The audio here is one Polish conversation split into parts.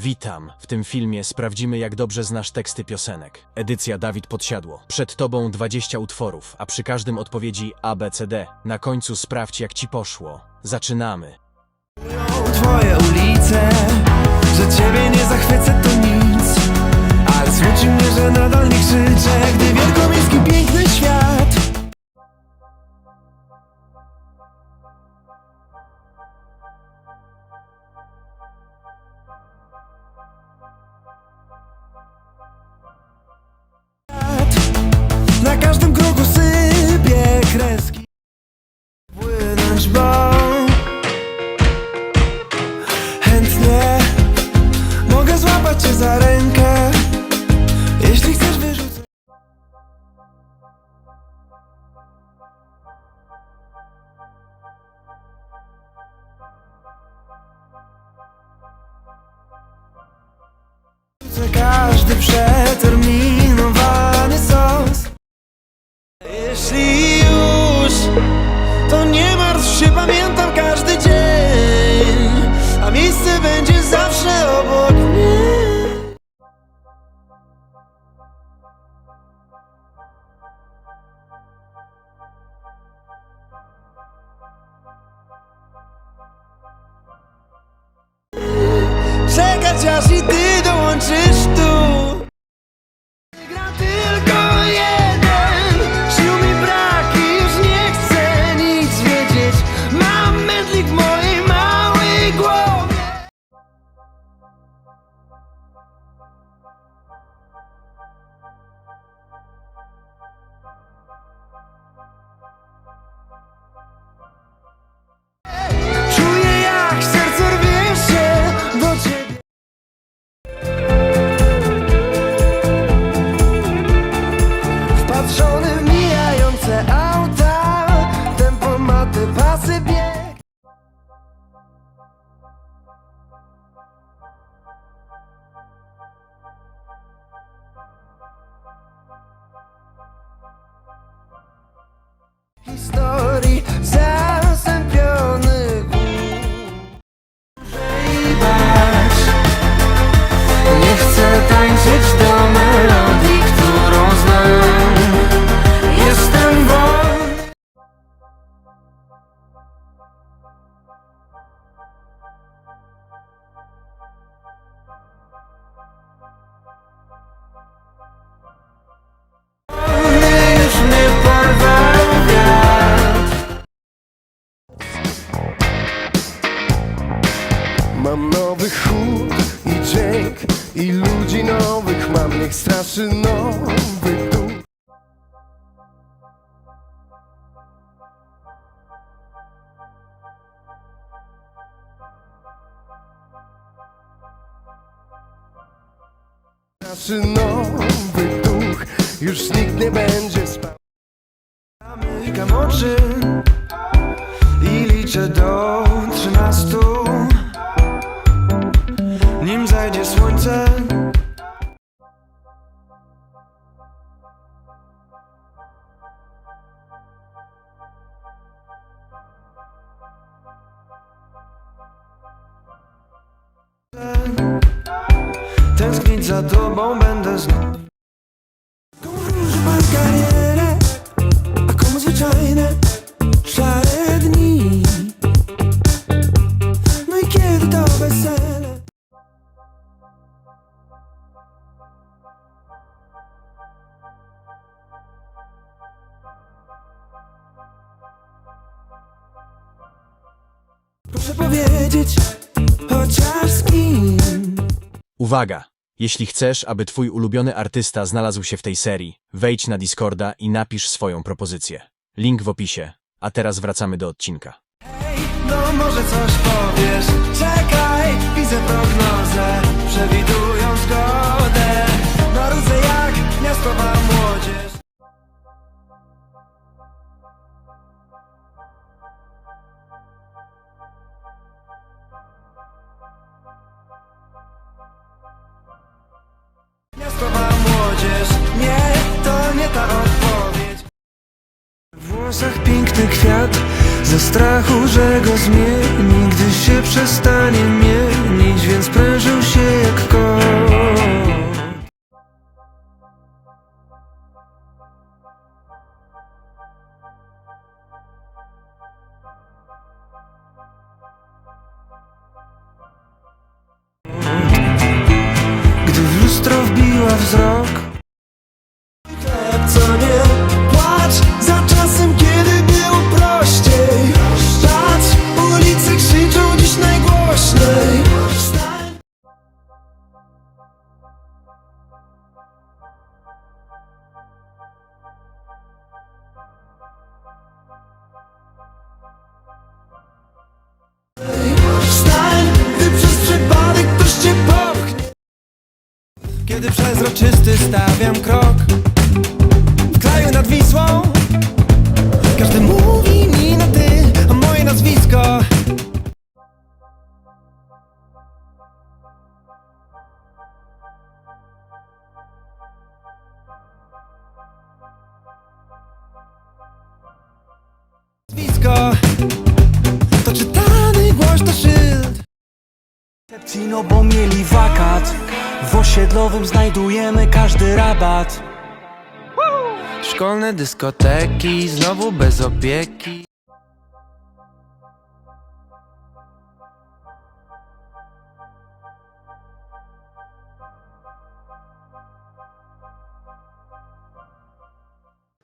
Witam. W tym filmie sprawdzimy, jak dobrze znasz teksty piosenek. Edycja Dawid Podsiadło. Przed tobą 20 utworów, a przy każdym odpowiedzi A, B, C, D. Na końcu sprawdź, jak ci poszło. Zaczynamy. Twoje ulice, że ciebie nie zachwycę to nic Ale smuci mnie, że nadal nie krzyczę Gdy wielkomiejski piękny świat Każdy przeterminowany nowy duch Straszy nowy duch Już nikt nie będzie spał. Zamykam oczy Tęsknić za tobą będę znów. Komu wróży pan karierę, a komu zwyczajne szare dni. No i kiedy to wesele? Uwaga! Jeśli chcesz, aby twój ulubiony artysta znalazł się w tej serii, wejdź na Discorda i napisz swoją propozycję. Link w opisie. A teraz wracamy do odcinka. No może coś powiesz Czekaj, widzę prognozę Przewidują zgodę Marudzę jak miastowa młodzież piękny kwiat Ze strachu, że go zmieni, gdy się przestanie mienić Więc prężył się jak kot Gdy w lustro wbiła wzrok przezroczysty stawiam krok. W kraju nad Wisłą. Każdy mówi mi na ty, a moje nazwisko. Nazwisko. To czytany głośno szyld. Cepcino, bo mieli wakat W osiedlowym znajdujemy każdy rabat. Szkolne dyskoteki, znowu bez opieki.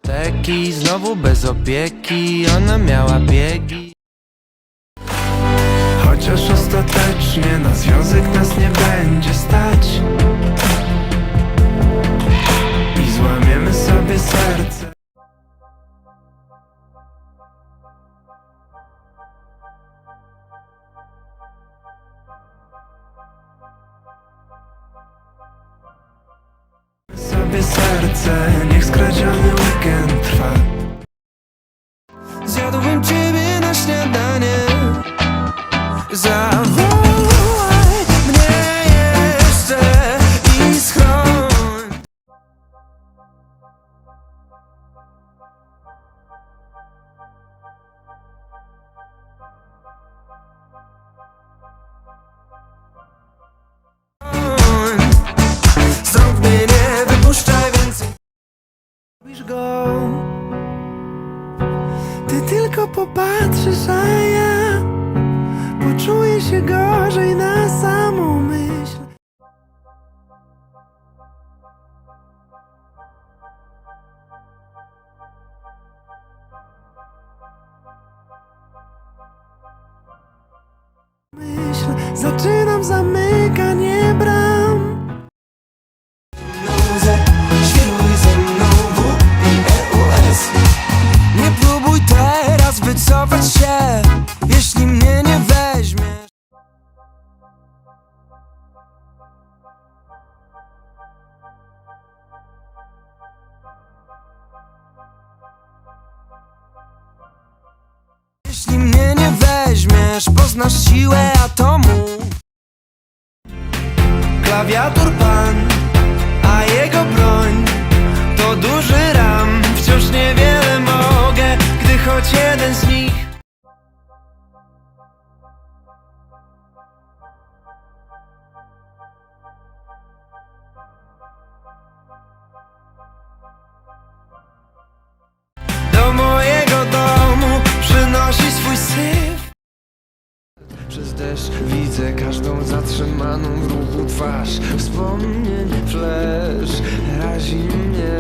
Teki, znowu bez opieki, ona miała biegi. Chociaż ostatecznie na związek nas nie będzie stać sobie serce, niech skradziony weekend trwa Ty tylko popatrzysz, a ja Poczuję się gorzej na samą myśl. Myśl, zaczynam zamykanie Poznasz siłę zatrzymaną w ruchu twarz. Wspomnień flash razi mnie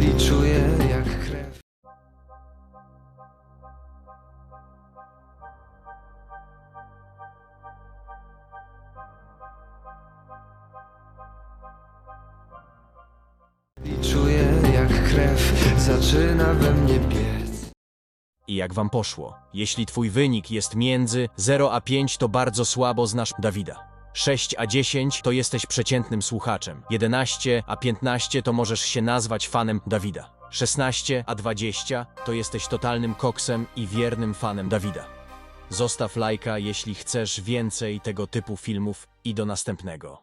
i czuję jak krew. I czuję jak krew zaczyna we mnie biec I jak wam poszło? Jeśli twój wynik jest między 0 a 5, to bardzo słabo znasz Dawida. 6 a 10 to jesteś przeciętnym słuchaczem. 11 a 15 to możesz się nazwać fanem Dawida. 16 a 20 to jesteś totalnym koksem i wiernym fanem Dawida. Zostaw lajka, jeśli chcesz więcej tego typu filmów i do następnego.